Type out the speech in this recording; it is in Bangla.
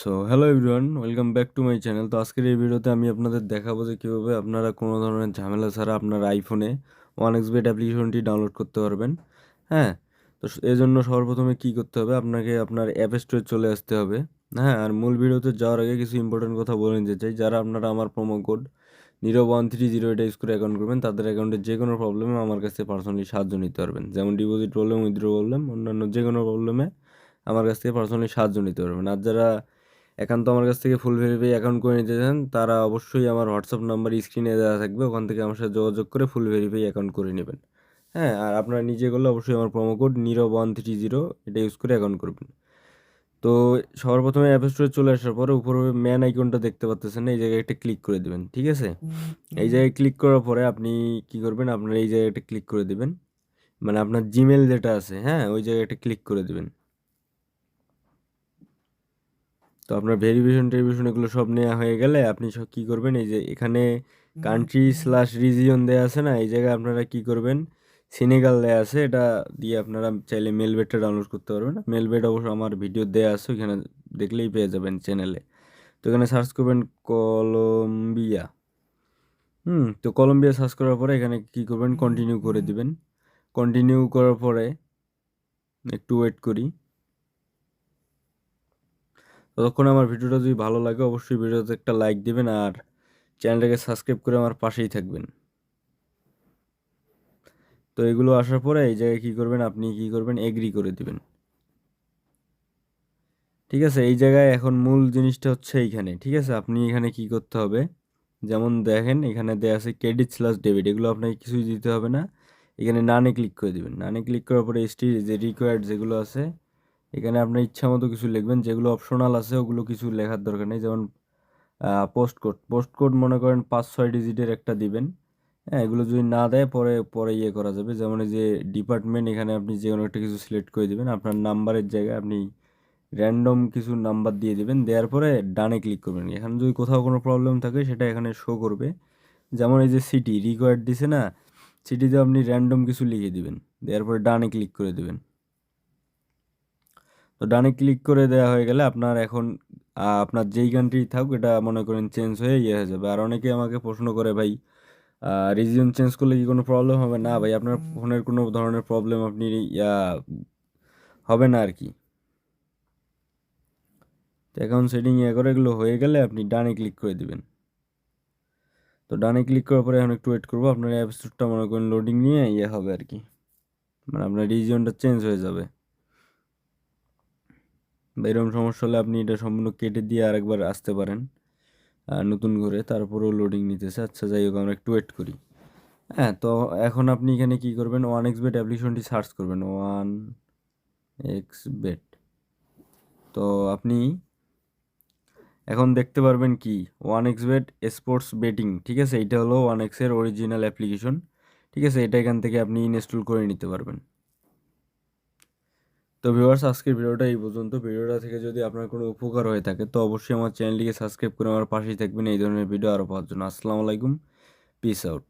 So hello everyone welcome back to my channel তো আজকের এই ভিডিওতে আমি আপনাদের দেখাবো যে কীভাবে আপনারা কোনো ধরনের ঝামেলা ছাড়া আপনার আইফোনে ওয়ান এক্স বেড অ্যাপ্লিকেশনটি ডাউনলোড করতে পারবেন। হ্যাঁ তো এই জন্য সর্বপ্রথমে কী করতে হবে? আপনাকে আপনার অ্যাপ স্টোরে চলে আসতে হবে। হ্যাঁ আর মূল ভিডিওতে যাওয়ার আগে কিছু ইম্পর্টেন্ট কথা বলে নিতে চাই। যারা আপনারা আমার প্রোমো কোড নিরো ওয়ান থ্রি জিরো এটা ইউজ করে অ্যাকাউন্ট করবেন, তাদের অ্যাকাউন্টে যে কোনো প্রবলেমে আমার কাছে পার্সোনালি সাহায্য নিতে পারবেন। যেমন ডিপোজিট প্রবলেম উইথড্র প্রবলেম অন্যান্য যে কোনো প্রবলেমে আমার কাছ থেকে পার্সোনালি সাহায্য নিতে পারবেন। আর যারা একান্ত আমার কাছ থেকে ফুল ভেরিফাই অ্যাকাউন্ট করে নিতে চান তারা অবশ্যই আমার হোয়াটসঅ্যাপ নাম্বার স্ক্রিনে দেওয়া থাকবে ওখান থেকে আমার সাথে যোগাযোগ করে ফুল ভেরিফাই অ্যাকাউন্ট করে নেবেন। হ্যাঁ আর আপনারা নিজে করলে অবশ্যই আমার প্রোমো কোড নিরো ওয়ান থ্রি জিরো এটা ইউজ করে অ্যাকাউন্ট করবেন। তো সবার প্রথমে অ্যাপ স্টোরে চলে আসার পরে উপরে ম্যান আইকনটা দেখতে পাচ্ছেন এই জায়গায় একটা ক্লিক করে দেবেন ঠিক আছে? এই জায়গায় ক্লিক করার পরে আপনি কি করবেন আপনার এই জায়গাটা ক্লিক করে দেবেন। মানে আপনার জিমেল যেটা আছে হ্যাঁ ওই জায়গাটা ক্লিক করে দেবেন। তো আপনার ভেরিফিকেশন টেরিফিকেশন এগুলো সব নেওয়া হয়ে গেলে আপনি সব কী করবেন? এই যে এখানে কান্ট্রি স্ল্যাশ রিজিয়ন দেওয়া আছে না? এই জায়গায় আপনারা কী করবেন? সিনেগাল দেওয়া আছে এটা দিয়ে আপনারা চাইলে মেলবেটটা ডাউনলোড করতে পারবেন। মেলবেট অবশ্য আমার ভিডিও দেওয়া আছে ওইখানে দেখলেই পেয়ে যাবেন চ্যানেলে তো এখানে সার্চ করবেন কলম্বিয়া হুম তো কলম্বিয়া সার্চ করার পরে এখানে কী করবেন? কন্টিনিউ করে দিবেন। কন্টিনিউ করার পরে একটু ওয়েট করি। ততক্ষণ আমার ভিডিওটা যদি ভালো লাগে, অবশ্যই ভিডিওতে একটা লাইক দিবেন আর চ্যানেলটাকে সাবস্ক্রাইব করে আমার পাশেই থাকবেন। তো এগুলো আসার পরে এই জায়গায় কী করবেন, আপনি কি করবেন এগ্রি করে দিবেন। ঠিক আছে, এই জায়গায় এখন মূল জিনিসটা হচ্ছে এইখানে, ঠিক আছে? আপনি এখানে কি করতে হবে? যেমন দেখেন, এখানে দেওয়া আছে ক্রেডিট স্ল্যাশ ডেবিট এগুলো আপনাকে কিছুই দিতে হবে না। এখানে নানে ক্লিক করে দিবেন। নানে ক্লিক করার পরে এসটি যে রিকোয়ার্ড যেগুলো আছে এখানে আপনার ইচ্ছা মতো কিছু লিখবেন, যেগুলো অপশনাল আছে, ওগুলো কিছু লেখার দরকার নেই। যেমন পোস্ট কোড পোস্ট কোড মনে করেন পাঁচ ছয় ডিজিটের একটা দিবেন। হ্যাঁ এগুলো যদি না দেয়, পরে পরে ইয়ে করা যাবে। যেমন এই যে ডিপার্টমেন্ট এখানে আপনি যে কোনো একটা কিছু সিলেক্ট করে দেবেন। আপনার নাম্বারের জায়গায় আপনি র্যান্ডম কিছু নাম্বার দিয়ে দেবেন। দেওয়ার পরে ডানে ক্লিক করবেন। এখানে যদি কোথাও কোনো প্রবলেম থাকে, সেটা এখানে শো করবে। যেমন এই যে সিটি রিকোয়ার্ড দিছে না সিটিতে আপনি র্যান্ডম কিছু লিখে দিবেন। দেওয়ার পরে ডানে ক্লিক করে দেবেন। তো ডানে ক্লিক করে দেওয়া হয়ে গেলে আপনার এখন আপনার যেই কান্ট্রি থাকুক এটা মনে করেন চেঞ্জ হয়ে ইয়ে হয়ে যাবে। আর অনেকে আমাকে প্রশ্ন করে, ভাই রিজিয়ন চেঞ্জ করলে কি কোনো প্রবলেম হবে? না, ভাই, আপনার ফোনের কোনো ধরনের প্রবলেম আপনি হবে না আর কি অ্যাকাউন্ট সেটিং ইয়ে করে এগুলো হয়ে গেলে আপনি ডানে ক্লিক করে দিবেন। তো ডানে ক্লিক করার পরে এখন একটু ওয়েট করব। আপনার অ্যাপ স্টোরটা মনে করেন লোডিং নিয়ে ইয়ে হবে আর কি মানে আপনার রিজিয়নটা চেঞ্জ হয়ে যাবে। এরকম সমস্যা হলে আপনি এটা সম্পূর্ণ কেটে দিয়ে আরেকবার আসতে পারেন। নতুন করে তারপরেও লোডিং নিতেছে। আচ্ছা যাই হোক, আমরা একটু ওয়েট করি। হ্যাঁ তো এখন আপনি এখানে কি করবেন? ওয়ান এক্স বেট অ্যাপ্লিকেশনটি সার্চ করবেন। ওয়ান এক্স বেট তো আপনি এখন দেখতে পারবেন কি? One X bet sports betting ঠিক আছে? এটা হলো ওয়ান এক্সের অরিজিনাল অ্যাপ্লিকেশন ঠিক আছে? এটা এখান থেকে আপনি ইনস্টল করে নিতে পারবেন। তো ভিউয়ার্স আজকের ভিডিওটা এই পর্যন্ত। ভিডিওটা থেকে যদি আপনার কোনো উপকার হয়ে থাকে, তো অবশ্যই আমার চ্যানেলটিকে সাবস্ক্রাইব করে আমার পাশেই থাকবেন। এই ধরনের ভিডিও আরও পাওয়ার জন্য। আসসালামু আলাইকুম। Piece out